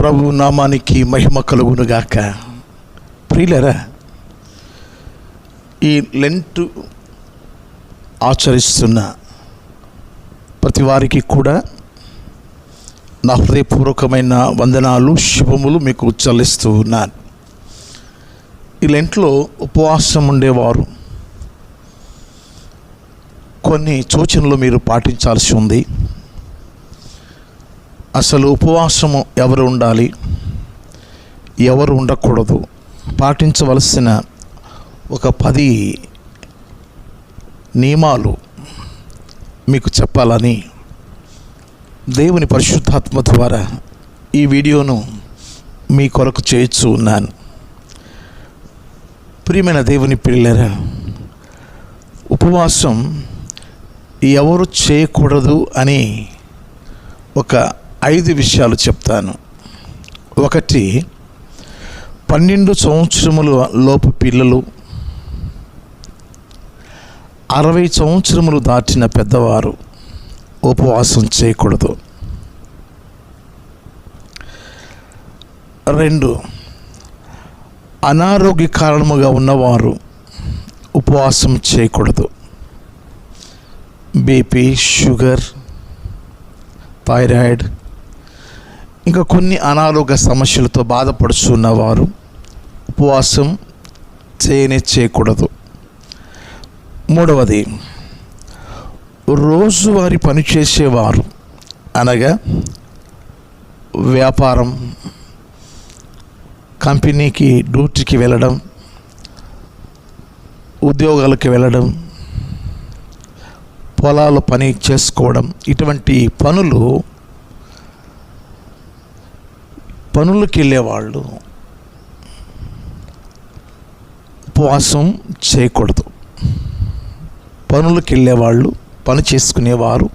ప్రభు నామానికి మహిమ కలుగునుగాక. ప్రియులరా ఈ లెంట్ ఆచరిస్తున్న ప్రతి వారికి కూడా నా హృదయపూర్వకమైన వందనాలు శుభములు మీకు చెల్లిస్తూ ఉన్నాను. ఈ లెంట్లో ఉపవాసం ఉండేవారు. కొన్ని సూచనలు మీరు పాటించాల్సి ఉంది. అసలు ఉపవాసము ఎవరు ఉండాలి? ఎవరు ఉండకూడదు? పాటించవలసిన ఒక పది నియమాలు మీకు చెప్పాలని దేవుని పరిశుద్ధాత్మ ద్వారా ఈ వీడియోను మీ కొరకు చేయొచ్చు ఉన్నాను. ప్రియమైన దేవుని పిల్లరా ఉపవాసం ఎవరు చేయకూడదు అని ఒక ఐదు విషయాలు చెప్తాను. ఒకటి పన్నెండు సంవత్సరముల లోపు పిల్లలు అరవై సంవత్సరములు దాటిన పెద్దవారు ఉపవాసం చేయకూడదు. రెండు అనారోగ్య కారణముగా ఉన్నవారు ఉపవాసం చేయకూడదు. బీపీ షుగర్ థైరాయిడ్ ఇంకా కొన్ని అనారోగ్య సమస్యలతో బాధపడుతున్న వారు ఉపవాసం చేయనే చేయకూడదు. మూడవది రోజువారి పని చేసేవారు అనగా వ్యాపారం కంపెనీకి డ్యూటీకి వెళ్ళడం ఉద్యోగాలకు వెళ్ళడం పొలాలు పని చేసుకోవడం ఇటువంటి పనులు పనులకు వెళ్ళేవాళ్ళు ఉపవాసం చేయకూడదు. పనులకు వెళ్ళేవాళ్ళు పని చేసుకునేవారు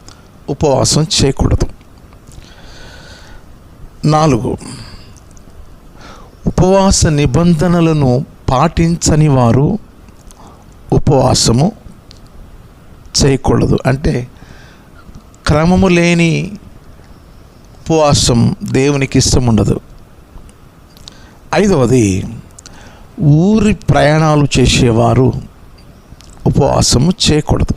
ఉపవాసం చేయకూడదు. నాలుగు ఉపవాస నిబంధనలను పాటించని వారు ఉపవాసము చేయకూడదు. అంటే క్రమము లేని ఉపవాసం దేవునికి ఇష్టం ఉండదు ఐదవది ఊరి ప్రయాణాలు చేసేవారు ఉపవాసము చేయకూడదు.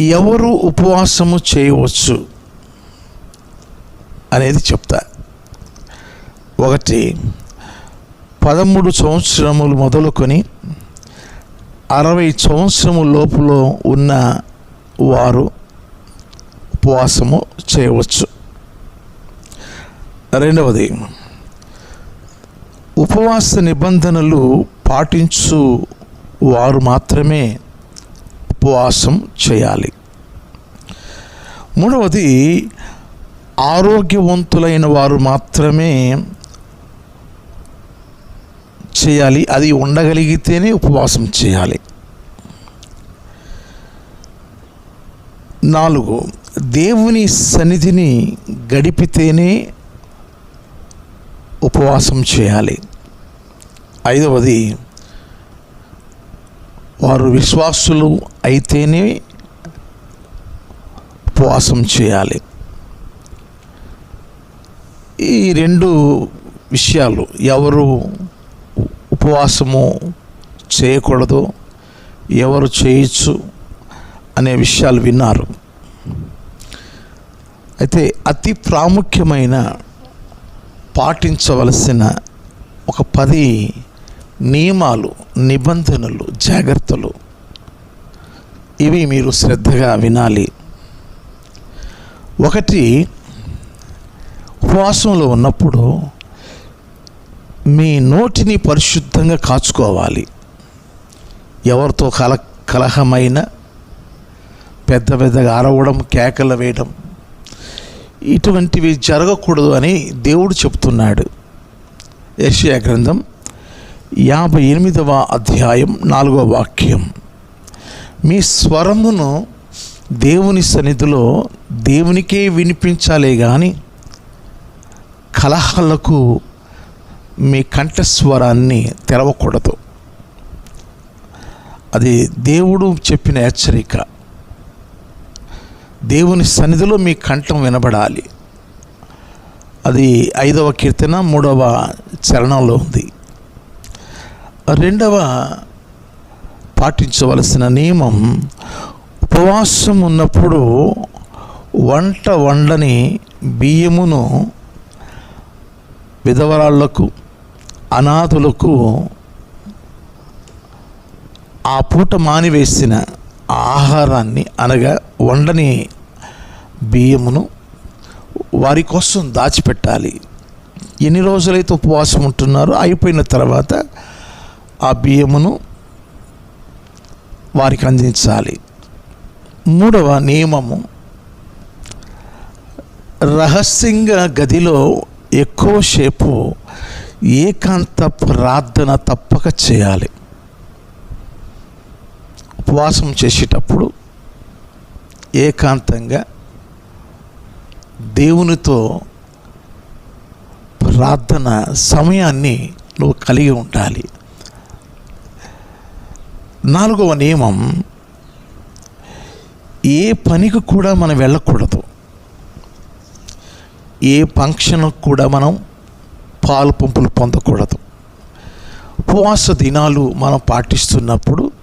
ఎవరు ఉపవాసము చేయవచ్చు అనేది చెప్తా. ఒకటి పదమూడు సంవత్సరములు మొదలుకొని అరవై సంవత్సరము లోపులో ఉన్న వారు ఉపవాసము చేయవచ్చు. రెండవది ఉపవాస నిబంధనలు పాటించు వారు మాత్రమే ఉపవాసం చేయాలి. మూడవది ఆరోగ్యవంతులైన వారు మాత్రమే చేయాలి. అది ఉండగలిగితేనే ఉపవాసం చేయాలి. నాలుగు దేవుని సన్నిధిని గడిపితేనే ఉపవాసం చేయాలి. ఐదవది వారు విశ్వాసులు అయితేనే ఉపవాసం చేయాలి. ఈ రెండు విషయాలు ఎవరు ఉపవాసము చేయకూడదు ఎవరు చేయొచ్చు అనే విషయాలు విన్నారు. అయితే అతి ప్రాముఖ్యమైన పాటించవలసిన ఒక పది నియమాలు నిబంధనలు జాగ్రత్తలు. ఇవి మీరు శ్రద్ధగా వినాలి. ఒకటి ఉపవాసంలో ఉన్నప్పుడు మీ నోటిని పరిశుద్ధంగా కాచుకోవాలి. ఎవరితో కల కలహమైన పెద్ద పెద్దగా అరవడం కేకలు వేయడం ఇటువంటివి జరగకూడదు అని దేవుడు చెప్తున్నాడు. ఏషియా గ్రంథం యాభై ఎనిమిదవ అధ్యాయం నాలుగవ వాక్యం. మీ స్వరమును దేవుని సన్నిధిలో దేవునికే వినిపించాలే కానీ కలహాలకు మీ కంఠస్వరాన్ని తెరవకూడదు. అది దేవుడు చెప్పిన హెచ్చరిక. దేవుని సన్నిధిలో మీ కంఠం వినబడాలి. అది ఐదవ కీర్తన మూడవ చరణంలో ఉంది. రెండవ పాటించవలసిన నియమం ఉపవాసం ఉన్నప్పుడు వంట వండని బియ్యమును విధవరాళ్ళకు అనాథులకు ఆ పూట మానివేసిన ఆహారాన్ని అనగా వండని బియ్యమును వారి కోసం దాచిపెట్టాలి. ఎన్ని రోజులైతే ఉపవాసం ఉంటున్నారో అయిపోయిన తర్వాత ఆ బియ్యమును వారికి అందించాలి. మూడవ నియమము రహస్యంగా గదిలో ఎక్కువసేపు ఏకాంత ప్రార్థన తప్పక చేయాలి. ఉపవాసం చేసేటప్పుడు ఏకాంతంగా దేవునితో ప్రార్థన సమయాన్ని నువ్వు కలిగి ఉండాలి. నాలుగవ నియమం ఏ పనికి కూడా మనం వెళ్ళకూడదు. ఏ ఫంక్షన్కు కూడా మనం పాలు పంపులు పొందకూడదు. ఉపవాస దినాలు మనం పాటిస్తున్నప్పుడు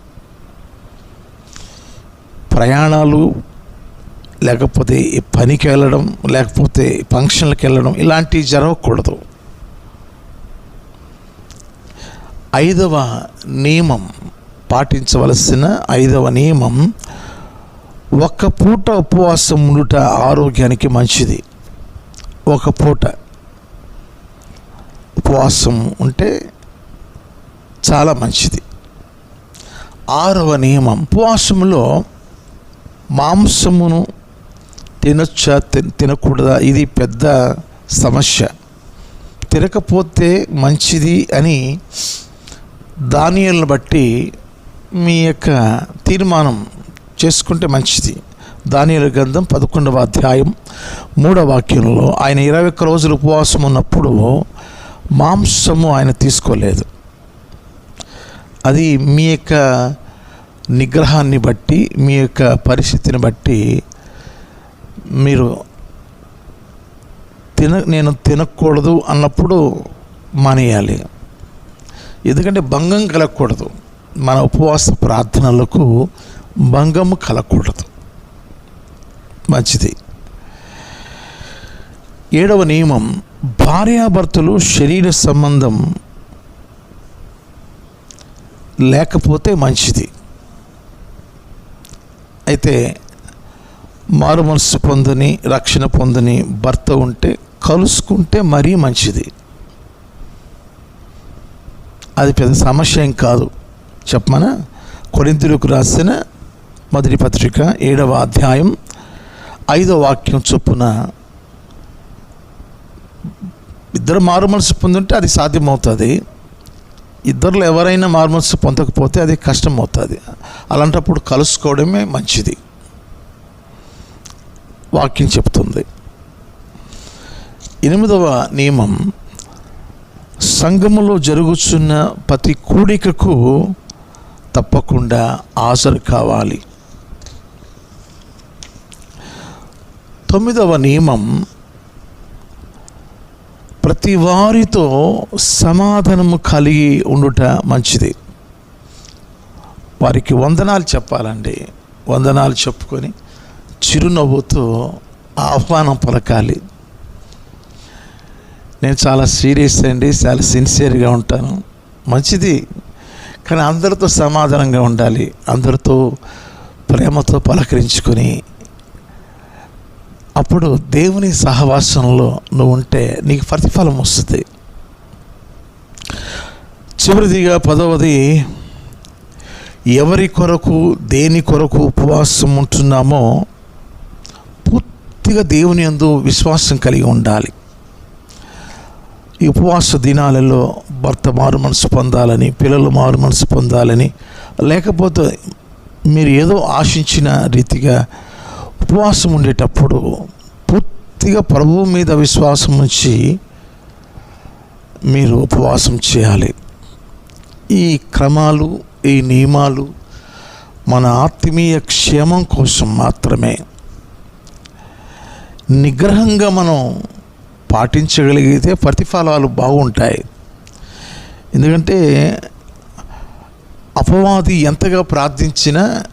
ప్రయాణాలు లేకపోతే పనికి వెళ్ళడం లేకపోతే ఫంక్షన్లకు వెళ్ళడం ఇలాంటివి జరగకూడదు. ఐదవ నియమం పాటించవలసిన ఐదవ నియమం ఒక్క పూట ఉపవాసం ఉండుట ఆరోగ్యానికి మంచిది. ఒక పూట ఉపవాసం ఉంటే చాలా మంచిది. ఆరవ నియమం ఉపవాసంలో మాంసమును తినొచ్చా తిన- తినకూడదా? ఇది పెద్ద సమస్య. తినకపోతే మంచిది అని దానియలను బట్టి మీ యొక్క తీర్మానం చేసుకుంటే మంచిది. దానియల గ్రంథం పదకొండవ అధ్యాయం మూడవ వాక్యంలో ఆయన ఇరవై ఒక్క రోజులు ఉపవాసం ఉన్నప్పుడు మాంసము ఆయన తీసుకోలేదు. అది మీ యొక్క నిగ్రహాన్ని బట్టి మీ యొక్క పరిస్థితిని బట్టి మీరు తిన నేను తినకూడదు అన్నప్పుడు మానేయాలి. ఎందుకంటే భంగం కలగకూడదు. మన ఉపవాస ప్రార్థనలకు భంగము కలగకూడదు. మంచిది. ఏడవ నియమం భార్యాభర్తలు శరీర సంబంధం లేకపోతే మంచిది. అయితే మారు మనసు పొందని రక్షణ పొందని భర్త ఉంటే కలుసుకుంటే మరీ మంచిది. అది పెద్ద సమస్య ఏం కాదు. చెప్పమనా? కొరింతలకు రాసిన మొదటి పత్రిక ఏడవ అధ్యాయం ఐదవ వాక్యం చొప్పున ఇద్దరు మారు మనసు పొందుంటే అది సాధ్యమవుతుంది. ఇద్దరులో ఎవరైనా మార్మల్స్ పొందకపోతే అది కష్టం అవుతుంది అలాంటప్పుడు కలుసుకోవడమే మంచిది. వాక్యం చెప్తుంది. ఎనిమిదవ నియమం సంఘములో జరుగుతున్న ప్రతి కూడికకు తప్పకుండా హాజరు కావాలి. తొమ్మిదవ నియమం ప్రతి వారితో సమాధానము కలిగి ఉండుట మంచిది. వారికి వందనాలు చెప్పాలండి. వందనాలు చెప్పుకొని చిరునవ్వుతో ఆహ్వానం పలకాలి. నేను చాలా సీరియస్ అండి చాలా సిన్సియర్గా ఉంటాను. మంచిది. కానీ అందరితో సమాధానంగా ఉండాలి. అందరితో ప్రేమతో పలకరించుకొని అప్పుడు దేవుని సహవాసంలో నువ్వు ఉంటే నీకు ప్రతిఫలం వస్తుంది. చివరిదిగా పదవది ఎవరి కొరకు దేని కొరకు ఉపవాసం ఉంటున్నామో పూర్తిగా దేవుని యందు విశ్వాసం కలిగి ఉండాలి. ఈ ఉపవాస దినాలలో భర్త మారు మనసు పొందాలని పిల్లలు మారు మనసు పొందాలని లేకపోతే మీరు ఏదో ఆశించిన రీతిగా ఉపవాసం ఉండేటప్పుడు పూర్తిగా ప్రభువు మీద విశ్వాసం ఉంచి మీరు ఉపవాసం చేయాలి. ఈ క్రమాలు ఈ నియమాలు మన ఆత్మీయ క్షేమం కోసం మాత్రమే. నిగ్రహంగా మనం పాటించగలిగితే ప్రతిఫలాలు బాగుంటాయి. ఎందుకంటే అపవాది ఎంతగా ప్రార్థించినా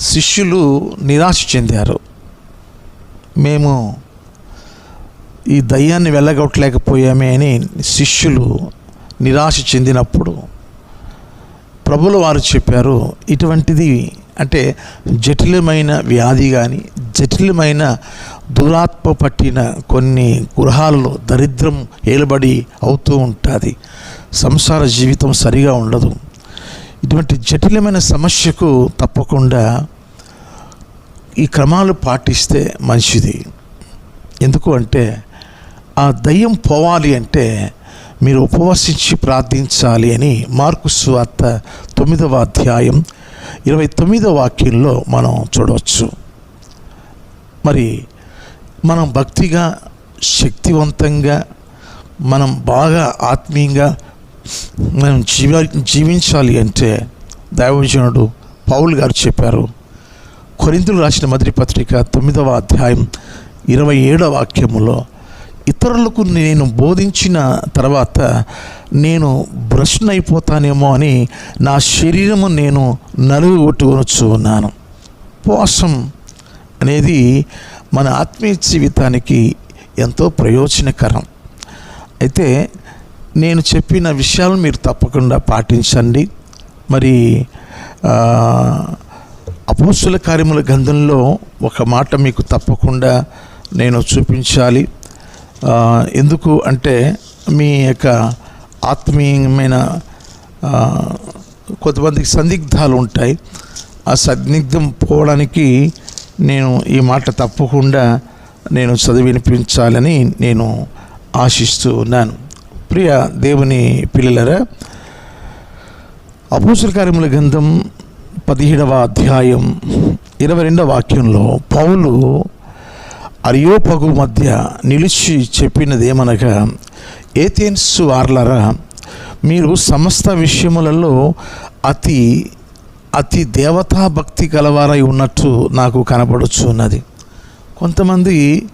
శిష్యులు నిరాశ చెందారు. మేము ఈ దయ్యాన్ని వెళ్ళగొట్టలేకపోయామే అని శిష్యులు నిరాశ చెందినప్పుడు ప్రభులు వారు చెప్పారు ఇటువంటిది అంటే జటిలమైన వ్యాధి కానీ జటిలమైన దురాత్మ పట్టిన కొన్ని గృహాలలో దరిద్రం ఏలబడి అవుతూ ఉంటుంది. సంసార జీవితం సరిగా ఉండదు. ఇటువంటి జటిలమైన సమస్యకు తప్పకుండా ఈ క్రమాలు పాటిస్తే మంచిది. ఎందుకు అంటే ఆ దయ్యం పోవాలి అంటే మీరు ఉపవసించి ప్రార్థించాలి అని మార్కు స్వార్త తొమ్మిదవ అధ్యాయం ఇరవై తొమ్మిదవ వాక్యంలో మనం చూడవచ్చు. మరి మనం భక్తిగా శక్తివంతంగా మనం బాగా ఆత్మీయంగా మనం జీవ జీవించాలి అంటే దైవజనుడు పౌల్ గారు చెప్పారు కొరింతలు రాసిన మొదటి పత్రిక తొమ్మిదవ అధ్యాయం ఇరవై ఏడవ వాక్యములో ఇతరులకు నేను బోధించిన తర్వాత నేను భ్రష్ణ అయిపోతానేమో అని నా శరీరము నేను నలుగు కొట్టుకొనొచ్చు ఉన్నాను ఉపవాసం అనేది మన ఆత్మీయ జీవితానికి ఎంతో ప్రయోజనకరం. అయితే నేను చెప్పిన విషయాలు మీరు తప్పకుండా పాటించండి. మరి అపోస్తుల కార్యముల గంధంలో ఒక మాట మీకు తప్పకుండా నేను చూపించాలి. ఎందుకు అంటే మీ యొక్క ఆత్మీయమైన కొంతమందికి సందిగ్ధాలు ఉంటాయి. ఆ సందిగ్ధం పోవడానికి నేను ఈ మాట తప్పకుండా నేను చదివినిపించాలని నేను ఆశిస్తూ ఉన్నాను. ప్రియ దేవుని పిల్లలరా అపోసల కార్యముల గ్రంథం పదిహేడవ అధ్యాయం ఇరవై రెండవ వాక్యంలో పౌలు అరియోపగు మధ్య నిలిచి చెప్పినదేమనగా ఏథెన్స్ వార్లరా మీరు సమస్త విషయములలో అతి అతి దేవతా భక్తి గలవారై ఉన్నట్టు నాకు కనబడుచున్నది. కొంతమంది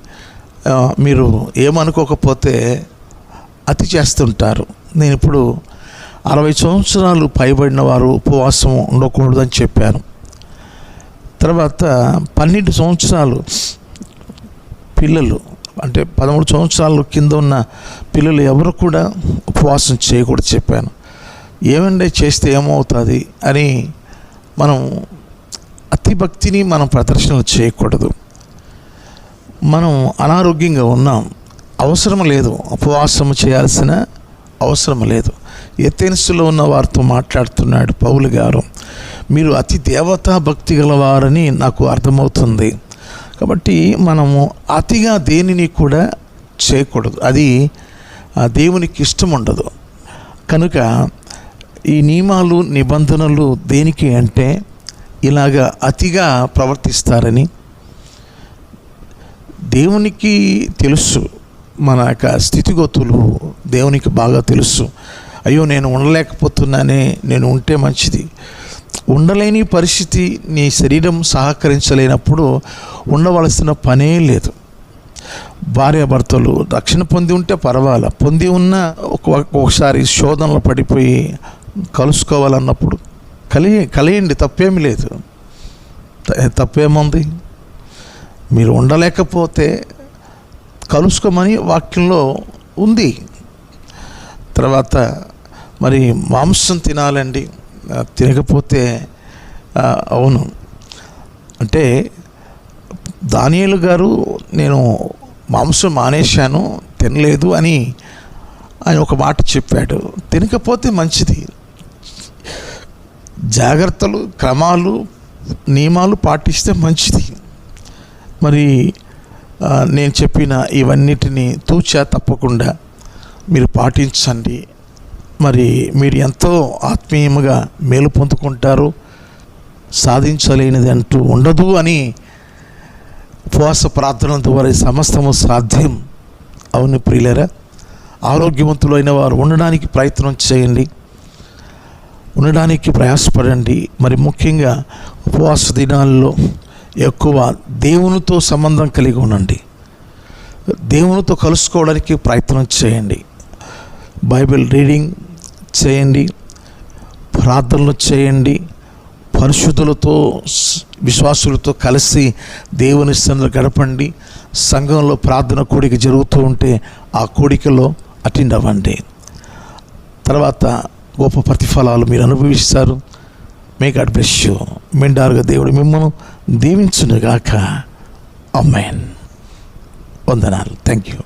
మీరు ఏమనుకోకపోతే అతి చేస్తుంటారు. నేను ఇప్పుడు అరవై సంవత్సరాలు పైబడిన వారు ఉపవాసం ఉండకూడదని చెప్పాను. తర్వాత పన్నెండు సంవత్సరాలు పిల్లలు అంటే పదమూడు సంవత్సరాలు కింద ఉన్న పిల్లలు ఎవరు కూడా ఉపవాసం చేయకూడదు చెప్పాను. ఏమంటే చేస్తే ఏమవుతుంది అని మనం అతి భక్తిని మనం ప్రదర్శనలు చేయకూడదు. మనం అనారోగ్యంగా ఉన్నాం. అవసరం లేదు. ఉపవాసం చేయాల్సిన అవసరం లేదు. ఎథెన్స్లో ఉన్న వారితో మాట్లాడుతున్నాడు పౌలు గారు. మీరు అతి దేవతా భక్తి గలవారని నాకు అర్థమవుతుంది. కాబట్టి మనము అతిగా దేనిని కూడా చేయకూడదు. అది ఆ దేవునికి ఇష్టం ఉండదు. కనుక ఈ నియమాలు నిబంధనలు దేనికి అంటే ఇలాగా అతిగా ప్రవర్తిస్తారని దేవునికి తెలుసు. మన యొక్క స్థితిగతులు దేవునికి బాగా తెలుసు. అయ్యో నేను ఉండలేకపోతున్నానే నేను ఉంటే మంచిది. ఉండలేని పరిస్థితి నీ శరీరం సహకరించలేనప్పుడు ఉండవలసిన పనే లేదు. భార్యాభర్తలు రక్షణ పొంది ఉంటే పర్వాలే పొంది ఉన్న ఒక- ఒకసారి శోధనలు పడిపోయి కలుసుకోవాలన్నప్పుడు కలిగి కలియండి తప్పేమి లేదు. తప్పేముంది? మీరు ఉండలేకపోతే కలుసుకోమని వాక్యంలో ఉంది. తర్వాత మరి మాంసం తినాలండి. తినకపోతే అవును. అంటే దానియలు గారు నేను మాంసం మానేశాను తినలేదు అని ఆయన ఒక మాట చెప్పాడు. తినకపోతే మంచిది. జాగ్రత్తలు క్రమాలు నియమాలు పాటిస్తే మంచిది. మరి నేను చెప్పిన ఇవన్నిటిని తూచా తప్పకుండా మీరు పాటించండి. మరి మీరు ఎంతో ఆత్మీయముగా మేలు పొందుకుంటారు. సాధించలేనిది అంటూ ఉండదు అని ఉపవాస ప్రార్థనల ద్వారా సమస్తము సాధ్యం. అవును ప్రియులరా ఆరోగ్యవంతులైన వారు ఉండడానికి ప్రయత్నం చేయండి. ఉండడానికి ప్రయాసపడండి. మరి ముఖ్యంగా ఉపవాస దినాల్లో ఎక్కువ దేవునితో సంబంధం కలిగి ఉండండి. దేవునితో కలుసుకోవడానికి ప్రయత్నం చేయండి. బైబిల్ రీడింగ్ చేయండి ప్రార్థనలు చేయండి పరిశుద్ధులతో విశ్వాసులతో కలిసి దేవుని సన్నిధిలో గడపండి సంఘంలో ప్రార్థన కోడిక జరుగుతూ ఉంటే ఆ కోడికలో అటెండ్ అవ్వండి. తర్వాత గొప్ప ప్రతిఫలాలు మీరు అనుభవిస్తారు. మే గాడ్ బ్లెస్ యూ మెండారుగా దేవుడు మిమ్మల్ని దీవించునుగాక. అమ్మాయిన్ వందనాలు. Thank you